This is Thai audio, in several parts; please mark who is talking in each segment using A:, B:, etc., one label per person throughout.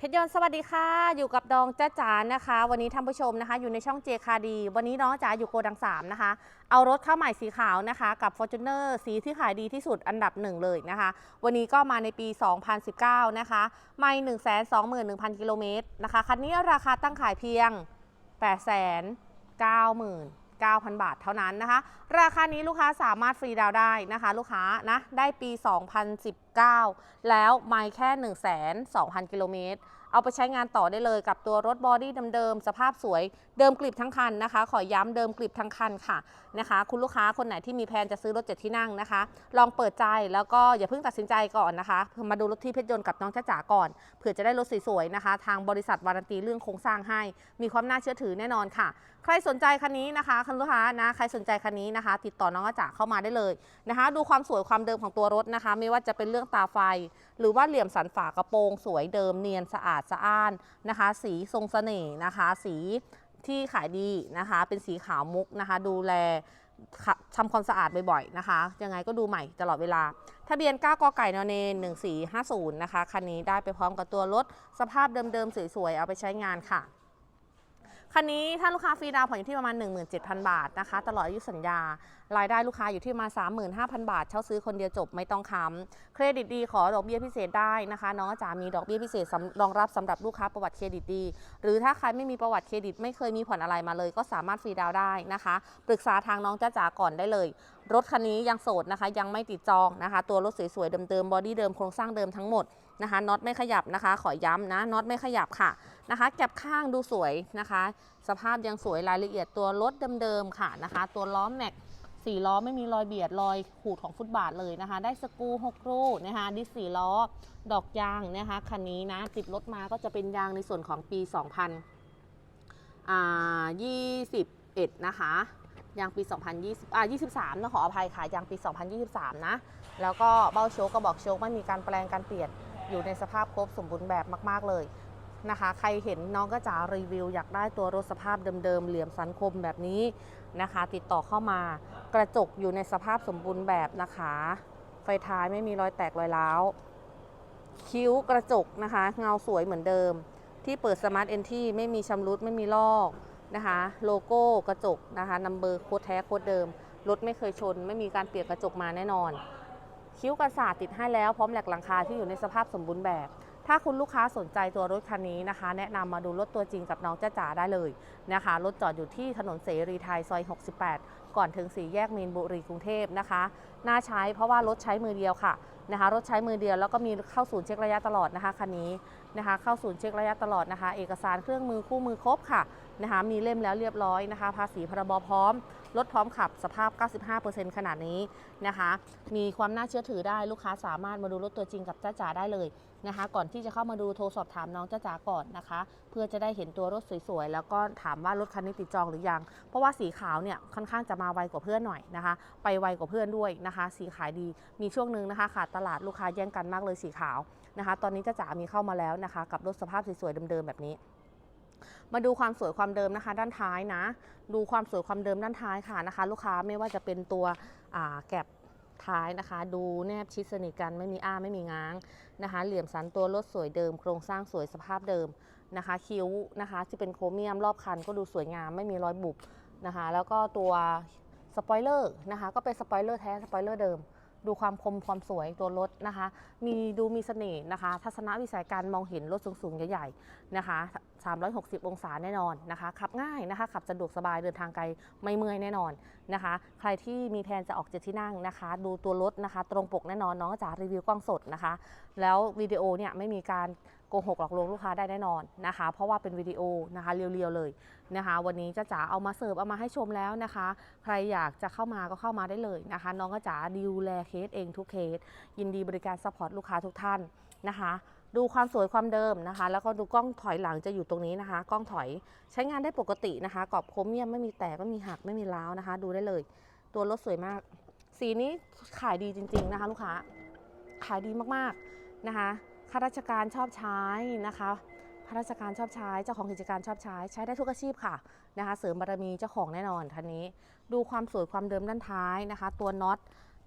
A: เพชรยนต์สวัสดีค่ะ อยู่กับดองจ้าจ๋านะคะ วันนี้ท่านผู้ชมนะคะ อยู่ในช่องเจคาดี วันนี้น้องจ๋าอยู่โกดัง3นะคะ เอารถเข้าใหม่สีขาวนะคะ กับ f o r t u n e r สีที่ขายดีที่สุดอันดับหนึ่งเลยนะคะ วันนี้ก็มาในปี 2019 นะคะ ไม่1 2 1 0 0 0 กิโลเมตรนะคะ คันนี้ราคาตั้งขายเพียง 8 9 9 0 0 0 9,000 บาทเท่านั้นนะคะ ราคานี้ลูกค้าสามารถฟรีดาวได้นะคะ ลูกค้านะได้ปี 2019 แล้วไม่แค่ 1 2 0 0 0 กิโลเมตรเอาไปใช้งานต่อได้เลยกับตัวรถบอดี้เดิมๆสภาพสวยเดิมกลิบทั้งคันนะคะ ขอย้ำเดิมกลิบทั้งคันค่ะนะคะ คุณลูกค้าคนไหนที่มีแผนจะซื้อรถเจ็ดที่นั่งนะคะ ลองเปิดใจแล้วก็อย่าเพิ่งตัดสินใจก่อนนะคะ มาดูรถที่เพชรยนต์กับน้องจ้าจ๋าก่อนเผื่อจะได้รถสวยๆนะคะ ทางบริษัทวารันตีเรื่องโครงสร้างให้ มีความน่าเชื่อถือแน่นอนค่ะใครสนใจคันนี้นะคะคุณลูกค้านะใครสนใจคันนี้นะคะ ติดต่อน้องจ้าจ๋าเข้ามาได้เลยนะคะ ดูความสวยความเดิมของตัวรถนะคะ ไม่ว่าจะเป็นเรื่องตาไฟ หรือว่าเหลี่ยมสันฝากระโปรง สวยเดิมเนียนสะอาดสะอ้านนะคะ สีทรงเสน่ห์นะคะ สีที่ขายดีนะคะ เป็นสีขาวมุกนะคะ ดูแลทำความสะอาดบ่อยๆนะคะ ยังไงก็ดูใหม่ตลอดเวลา ทะเบียน 9 กไก่นอนเน1450 นะคะ คันนี้ได้ไปพร้อมกับตัวรถ สภาพเดิมๆ สวยๆ เอาไปใช้งานค่ะ คันนี้ถ้าลูกค้าฟรีดาวผ่อนอยู่ที่ประมาณ 17,000 บาทนะคะ ตลอดอายุสัญญา รายได้ลูกค้าอยู่ที่มา 35,000 บาท เช่าซื้อคนเดียวจบไม่ต้องค้ำเครดิตดีขอดอกเบี้ยพิเศษได้นะคะน้องจ๋ามีดอกเบี้ยพิเศษรองรับสำหรับลูกค้าประวัติเครดิตดี หรือถ้าใครไม่มีประวัติเครดิตไม่เคยมีผ่อนอะไรมาเลย ก็สามารถฟรีดาวได้นะคะ ปรึกษาทางน้องจ้าจ๋าก่อนได้เลย รถคันนี้ยังโสดนะคะ ยังไม่ติดจองนะคะ ตัวรถสวยๆเดิมๆบอดี้เดิมโครงสร้างเดิมทั้งหมดนะคะน็อตไม่ขยับนะคะ ขอย้ำนะน็อตไม่ขยับค่ะนะคะ แก็บข้างดูสวยนะคะ สภาพยังสวยรายละเอียดตัวรถเดิมๆค่ะนะคะ ตัวล้อแม็กสี่ล้อไม่มีรอยเบียดรอยขูดของฟุตบาทเลยนะคะ ได้สกรู6รูนะคะดิสสี่ล้อ ดอกยางนะคะคันนี้นะติดรถมาก็จะเป็นยางในส่วนของปี 2021 นะคะ ยางปี 2020อ่า23นะขออภัยค่ะยางปี 2023 นะ แล้วก็เบ้าโชกกระบอกโชกไม่มีการแปลงการเปลี่ยนอยู่ในสภาพครบสมบูรณ์แบบมาก ๆ เลยนะคะ ใครเห็นน้องก็จะรีวิว อยากได้ตัวรถสภาพเดิมๆ เหลี่ยมสันคมแบบนี้นะคะ ติดต่อเข้ามากระจกอยู่ในสภาพสมบูรณ์แบบนะคะ ไฟท้ายไม่มีรอยแตกรอยร้าว คิ้วกระจกนะคะ เงาสวยเหมือนเดิม ที่เปิดสมาร์ทเอนที่ไม่มีชำรุดไม่มีลอก นะคะ โลโก้กระจกนะคะนัมเบอร์โค้ดแท้โค้ดเดิม รถไม่เคยชน ไม่มีการเปลี่ยนกระจกมาแน่นอน คิ้วกระสาติดให้แล้วพร้อมแหลกหลังคาที่อยู่ในสภาพสมบูรณ์แบบ ถ้าคุณลูกค้าสนใจตัวรถคันนี้นะคะ แนะนำมาดูรถตัวจริงกับน้องจ้าจ๋าได้เลยนะคะ รถจอดอยู่ที่ถนนเสรีไทยซอย 68 ก่อนถึงสี่แยกมีนบุรีกรุงเทพนะคะ น่าใช้เพราะว่ารถใช้มือเดียวค่ะนะคะ รถใช้มือเดียวแล้วก็มีเข้าศูนย์เช็คระยะตลอดนะคะคันนี้ นะคะ เข้าศูนย์เช็คระยะตลอดนะคะ เอกสารเครื่องมือคู่มือครบค่ะนะคะ มีเล่มแล้วเรียบร้อยนะคะ ภาษีพรบพร้อมรถพร้อมขับสภาพ 95%ขนาดนี้นะคะ มีความน่าเชื่อถือได้ลูกค้าสามารถมาดูรถตัวจริงกับจ้าจ๋าได้เลยนะคะ ก่อนที่จะเข้ามาดูโทรสอบถามน้องจ้าจ๋าก่อนนะคะ เพื่อจะได้เห็นตัวรถสวยๆ แล้วก็ถามว่ารถคันนี้ติดจองหรือยัง เพราะว่าสีขาวเนี่ยค่อนข้างจะมาไวกว่าเพื่อนหน่อยนะคะ ไปไวกว่าเพื่อนด้วยนะคะ สีขายดีมีช่วงหนึ่งนะคะ ขาดตลาดลูกค้าแย่งกันมากเลยสีขาวนะคะ ตอนนี้จ้าจ๋ามีเข้ามาแล้วนะคะ กับรถสภาพสวยๆเดิมๆแบบนี้มาดูความสวยความเดิมนะคะ ด้านท้ายนะ ดูความสวยความเดิมด้านท้ายค่ะนะคะ ลูกค้าไม่ว่าจะเป็นตัวแก็บ ท้ายนะคะ ดูแนบชิดสนิทกันไม่มีอ้าไม่มีง้างนะคะ เหลี่ยมสันตัวรถสวยเดิม โครงสร้างสวยสภาพเดิมนะคะ คิ้วนะคะที่เป็นโครเมียมรอบคันก็ดูสวยงามไม่มีรอยบุบนะคะ แล้วก็ตัวสปอยเลอร์นะคะ ก็เป็นสปอยเลอร์แท้สปอยเลอร์เดิม ดูความคมความสวยตัวรถนะคะ มีดูมีเสน่ห์นะคะ ทัศนวิสัยการมองเห็นรถสูงๆ ใหญ่ๆนะคะ 360 องศาแน่นอนนะคะ ขับง่ายนะคะ ขับสะดวกสบายเดินทางไกลไม่เมื่อยแน่นอนนะคะ ใครที่มีแผนจะออกเจ็ดที่นั่งนะคะ ดูตัวรถนะคะ ตรงปกแน่นอนน้องจะรีวิวกล้องสดนะคะ แล้ววิดีโอเนี่ยไม่มีการ โกหกหลอกลวงลูกค้าได้แน่นอนนะคะ เพราะว่าเป็นวิดีโอนะคะเรียวๆเลยนะคะ วันนี้จ้าจ๋าเอามาเสิร์ฟเอามาให้ชมแล้วนะคะ ใครอยากจะเข้ามาก็เข้ามาได้เลยนะคะ น้องก็จ๋าดูแลเคสเองทุกเคส ยินดีบริการซัพพอร์ตลูกค้าทุกท่านนะคะ ดูความสวยความเดิมนะคะ แล้วก็ดูกล้องถอยหลังจะอยู่ตรงนี้นะคะ กล้องถอยใช้งานได้ปกตินะคะกรอบโครเมียมไม่มีแตกไม่มีหักไม่มีร้าวนะคะ ดูได้เลย ตัวรถสวยมาก สีนี้ขายดีจริง ๆนะคะ ลูกค้าขายดีมากๆนะคะ ข้าราชการชอบใช้นะคะข้าราชการชอบใช้ เจ้าของกิจการชอบใช้ ใช้ได้ทุกอาชีพค่ะนะคะ เสริมบารมีเจ้าของแน่นอนคันนี้ ดูความสวยความเดิมด้านท้ายนะคะ ตัวน็อต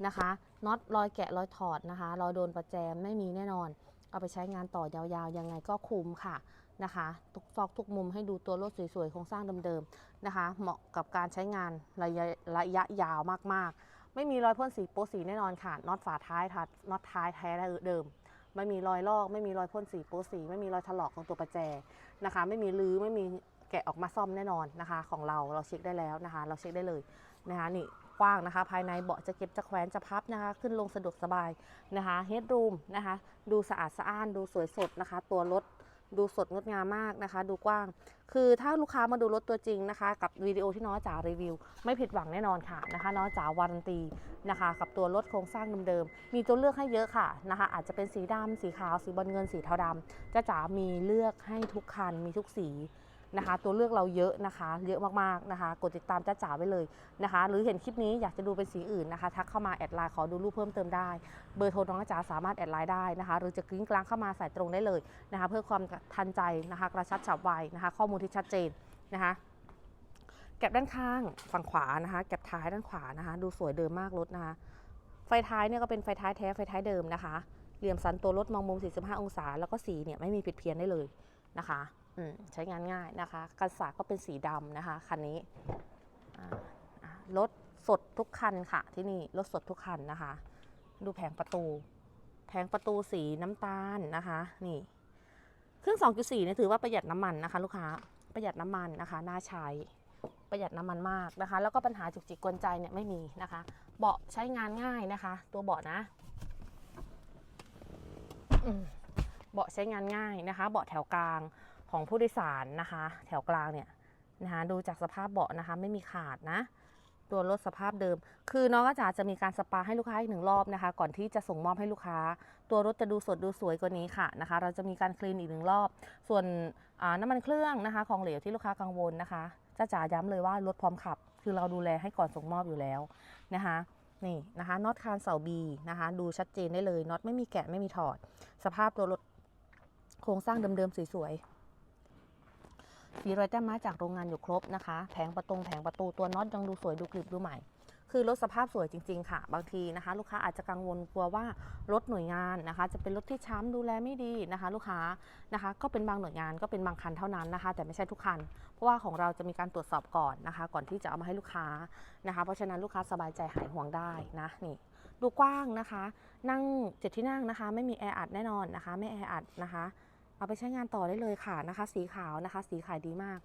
A: นะคะน็อตรอยแกะรอยถอดนะคะรอยโดนประแจมไม่มีแน่นอน เอาไปใช้งานต่อยาวๆ ยังไงก็คุ้มค่ะนะคะ ทุกซอกทุกมุมให้ดูตัวรถสวยๆโครงสร้างเดิมๆนะคะ เหมาะกับการใช้งานระยะระยะยาวมากๆ ไม่มีรอยพ่นสีโป๊สีแน่นอนค่ะน็อตฝาท้ายทัดน็อตท้ายแท้เดิม ไม่มีรอยลอก ไม่มีรอยพ่นสีโป๊สี ไม่มีรอยถลอกของตัวประแจนะคะ ไม่มีรื้อไม่มีแกะออกมาซ่อมแน่นอนนะคะ ของเราเราเช็คได้แล้วนะคะ เราเช็คได้เลยนะคะนี่กว้างนะคะ ภายในเบาะจะเก็บจะแขวนจะพับนะคะ ขึ้นลงสะดวกสบายนะคะเฮดรูมนะคะ ดูสะอาดสะอ้านดูสวยสดนะคะ ตัวรถ ดูสดงดงามมากนะคะ ดูกว้าง คือถ้าลูกค้ามาดูรถตัวจริงนะคะ กับวิดีโอที่น้องจ๋ารีวิว ไม่ผิดหวังแน่นอนค่ะนะคะน้องจ๋าวารันตีนะคะ กับตัวรถโครงสร้างเดิมๆมีตัวเลือกให้เยอะค่ะนะคะ อาจจะเป็นสีดำสีขาวสีบอลเงินสีเทาดำจ้าจ๋ามีเลือกให้ทุกคันมีทุกสี นะคะ ตัวเลือกเราเยอะนะคะ เยอะมากๆนะคะ กดติดตามจ้าจ๋าไว้เลยนะคะ หรือเห็นคลิปนี้อยากจะดูเป็นสีอื่นนะคะ ทักเข้ามาแอดไลน์ขอดูรูปเพิ่มเติมได้ เบอร์โทรน้องจ๋าสามารถแอดไลน์ได้นะคะ หรือจะกริ้งกลางเข้ามาสายตรงได้เลยนะคะ เพื่อความทันใจนะคะ กระชับฉับไวนะคะ ข้อมูลที่ชัดเจนนะคะแก็บด้านข้างฝั่งขวานะคะ แก็บท้ายด้านขวานะคะ ดูสวยเดิมมากรถนะคะ ไฟท้ายเนี่ยก็เป็นไฟท้ายแท้ไฟท้ายเดิมนะคะ เหลี่ยมสันตัวรถมองมุม 45 องศา แล้วก็สีเนี่ยไม่มีผิดเพี้ยนได้เลยนะคะ ใช้งานง่ายนะคะกันศาก็เป็นสีดำนะคะคันนี้รถสดทุกคันค่ะ ที่นี่รถสดทุกคันนะคะ ดูแผงประตู แผงประตูสีน้ำตาลนะคะ นี่ เครื่อง 2.4เนี่ยถือว่าประหยัดน้ำมันนะคะ ลูกค้าประหยัดน้ำมันนะคะ น่าใช้ประหยัดน้ำมันมากนะคะ แล้วก็ปัญหาจุกจิกกวนใจเนี่ยไม่มีนะคะ เบาะใช้งานง่ายนะคะ ตัวเบาะนะเบาะใช้งานง่ายนะคะ เบาะแถวกลาง ของผู้โดยสารนะคะ แถวกลางเนี่ยนะคะดูจากสภาพเบาะนะคะไม่มีขาดนะ ตัวรถสภาพเดิม คือน้องก็จะจะมีการสปาให้ลูกค้าอีกหนึ่งรอบนะคะ ก่อนที่จะส่งมอบให้ลูกค้า ตัวรถจะดูสดดูสวยกว่านี้ค่ะนะคะ เราจะมีการคลีนอีกหนึ่งรอบ ส่วนน้ำมันเครื่องนะคะ ของเหลวที่ลูกค้ากังวลนะคะจ้าจ๋าย้ำเลยว่ารถพร้อมขับ คือเราดูแลให้ก่อนส่งมอบอยู่แล้วนะคะนี่นะคะน็อตคานเสาบีนะคะ ดูชัดเจนได้เลยน็อตไม่มีแกะไม่มีถอด สภาพตัวรถโครงสร้างเดิมๆสวยๆ สีรอยแต้มไม้จากโรงงานอยู่ครบนะคะ แผงประตงแผงประตูตัวน็อตยังดูสวยดูกริบดูใหม่ คือรถสภาพสวยจริง ๆ ค่ะ บางทีนะคะ ลูกค้าอาจจะกังวลกลัวว่ารถหน่วยงานนะคะ จะเป็นรถที่ช้ำดูแลไม่ดีนะคะ ลูกค้านะคะ ก็เป็นบางหน่วยงานก็เป็นบางคันเท่านั้นนะคะ แต่ไม่ใช่ทุกคัน เพราะว่าของเราจะมีการตรวจสอบก่อนนะคะ ก่อนที่จะเอามาให้ลูกค้านะคะ เพราะฉะนั้นลูกค้าสบายใจหายห่วงได้นะนี่ดูกว้างนะคะ นั่งเจ็ดที่นั่งนะคะ ไม่มีแออัดแน่นอนนะคะ ไม่แออัดนะคะ เอาไปใช้งานต่อได้เลยค่ะนะคะ สีขาวนะคะ สีขายดีมาก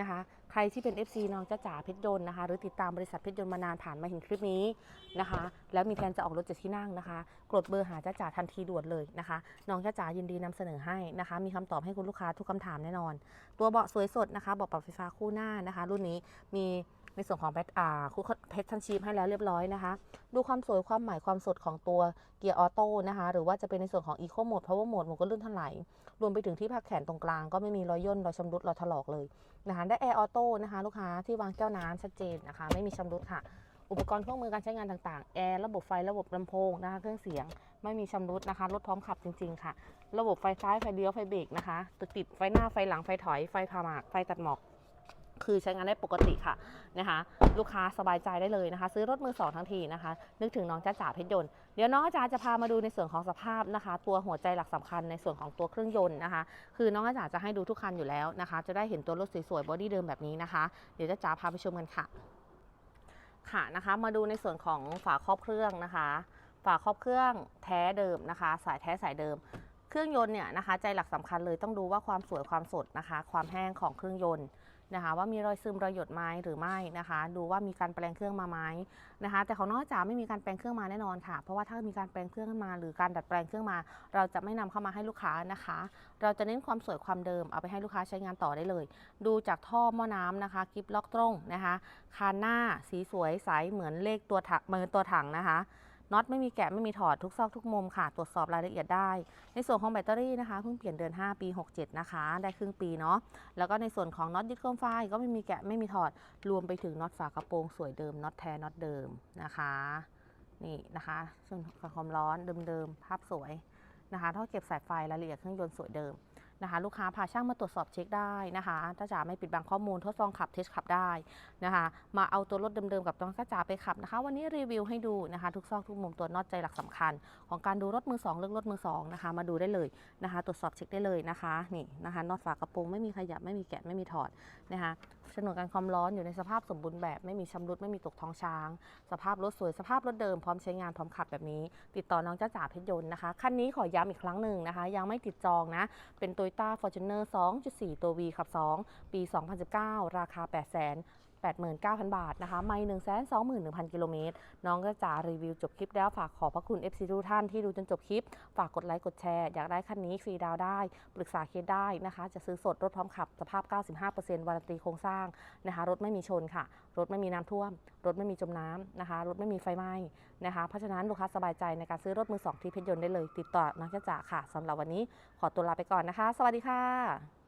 A: นะคะ ใครที่เป็น FC น้องจ้าจ๋าเพชรยนต์นะคะ หรือติดตามบริษัทเพชรยนต์มานานผ่านมาเห็นคลิปนี้นะคะ แล้วมีแผนจะออกรถเจ็ดที่นั่งนะคะ กดเบอร์หาจ้าจ๋าทันทีด่วนเลยนะคะ น้องจ้าจ๋ายินดีนำเสนอให้นะคะ มีคำตอบให้คุณลูกค้าทุกคำถามแน่นอน ตัวเบาะสวยสดนะคะเบาะปรับไฟฟ้าคู่หน้านะคะ รุ่นนี้มี ในส่วนของแพทอ่าคู่เพชรทันชีพให้แล้วเรียบร้อยนะคะ ดูความสวยความใหม่ความสดของตัวเกียร์ออโต้นะคะ หรือว่าจะเป็นในส่วนของอีโคโหมดพาวเวอร์โหมดหมวกก็ลื่นถลายรวมไปถึงที่พักแขนตรงกลางก็ไม่มีรอยย่นรอยชำรุดรอยถลอกเลยนะคะได้แอร์ออโต้นะคะลูกค้าที่วางแก้วน้ำชัดเจนนะคะ ไม่มีชำรุดค่ะ อุปกรณ์เครื่องมือการใช้งานต่างๆแอร์ระบบไฟระบบลำโพงนะคะเครื่องเสียงไม่มีชำรุดนะคะรถพร้อมขับจริง ๆ ค่ะ ระบบไฟซ้ายไฟเลี้ยวไฟเบรกนะคะติดติดไฟหน้าไฟหลังไฟถอยไฟพาหมากไฟตัดหมอก คือใช้งานได้ปกติค่ะนะคะ ลูกค้าสบายใจได้เลยนะคะ ซื้อรถมือสองทั้งทีนะคะ นึกถึงน้องจ้าจ๋าเพชรยนต์เดี๋ยวน้องจ้าจะพามาดูในส่วนของสภาพนะคะ ตัวหัวใจหลักสำคัญในส่วนของตัวเครื่องยนต์นะคะ คือน้องจ้าจะให้ดูทุกคันอยู่แล้วนะคะ จะได้เห็นตัวรถสวยๆบอดี้เดิมแบบนี้นะคะ เดี๋ยวจ้าจ๋าพาไปชมกันค่ะ ค่ะนะคะมาดูในส่วนของฝาครอบเครื่องนะคะ ฝาครอบเครื่องแท้เดิมนะคะ สายแท้สายเดิมเครื่องยนต์เนี่ยนะคะใจหลักสำคัญเลยต้องดูว่าความสวยความสดนะคะ ความแห้งของเครื่องยนต์ นะคะ ว่ามีรอยซึมรอยหยดไหมหรือไม่นะคะ ดูว่ามีการแปลงเครื่องมาไหมนะคะ แต่ของน้องจ๋าไม่มีการแปลงเครื่องมาแน่นอนค่ะ เพราะว่าถ้ามีการแปลงเครื่องมา หรือการดัดแปลงเครื่องมา เราจะไม่นำเข้ามาให้ลูกค้านะคะ เราจะเน้นความสวยความเดิมเอาไปให้ลูกค้าใช้งานต่อได้เลย ดูจากท่อหม้อน้ำนะคะกิฟล็อกตรงนะคะ คานหน้าสีสวยใสเหมือนเลขตัวถังเหมือนตัวถังนะคะ น็อตไม่มีแกะไม่มีถอดทุกซอกทุกมุมค่ะ ตรวจสอบรายละเอียดได้ ในส่วนของแบตเตอรี่นะคะเพิ่งเปลี่ยนเดือน 5 ปี 67 นะคะ ได้ครึ่งปีเนาะแล้วก็ในส่วนของน็อตยึดโคมไฟก็ไม่มีแกะไม่มีถอดรวมไปถึงน็อตฝากระโปรงสวยเดิมน็อตแท้น็อตเดิมนะคะนี่นะคะส่วนความร้อนเดิมๆภาพสวยนะคะท่อเก็บสายไฟรายละเอียดเครื่องยนต์สวยเดิม นะคะ ลูกค้าพาช่างมาตรวจสอบเช็คได้นะคะถ้าจ๋าไม่ปิดบังข้อมูลทดลองขับเทสขับได้นะคะ มาเอาตัวรถเดิมๆกับน้องจ้าจ๋าไปขับนะคะ วันนี้รีวิวให้ดูนะคะ ทุกซอกทุกมุมตัวน็อตใจหลักสำคัญ ของการดูรถมือสองเลือกรถมือสองนะคะ มาดูได้เลยนะคะ ตรวจสอบเช็คได้เลยนะคะนี่นะคะน็อตฝากระโปรงไม่มีขยับไม่มีแกะไม่มีถอดนะคะฉนวนกันความร้อนอยู่ในสภาพสมบูรณ์แบบ ไม่มีชำรุดไม่มีตกท้องช้าง สภาพรถสวยสภาพรถเดิมพร้อมใช้งานพร้อมขับแบบนี้ ติดต่อน้องจ้าจ๋าเพชรยนต์นะคะ คันนี้ขอย้ำอีกครั้งหนึ่งนะคะ ยังไม่ติดจองนะ เป็น Toyota Fortuner 2.4 ตัว V ขับ 2 ปี 2019 ราคา 8 0 0 0 0 89,000 บาทนะคะ ไม่ 121,000 กิโลเมตร น้องก็จะรีวิวจบคลิปแล้วฝากขอบพระคุณ FC ทุกท่านที่ดูจนจบคลิป ฝากกดไลค์กดแชร์อยากได้คันนี้ฟรีดาวได้ ปรึกษาเคสได้นะคะ จะซื้อสดรถพร้อมขับสภาพ 95%วารันตีโครงสร้างนะคะ รถไม่มีชนค่ะ รถไม่มีน้ำท่วม รถไม่มีจมน้ำนะคะ รถไม่มีไฟไหม้นะคะ เพราะฉะนั้นลูกค้าสบายใจในการซื้อรถมือสองที่เพชรยนต์ได้เลย ติดต่อน้องจ้าจ๋าค่ะสำหรับวันนี้ขอตัวลาไปก่อนนะคะ สวัสดีค่ะ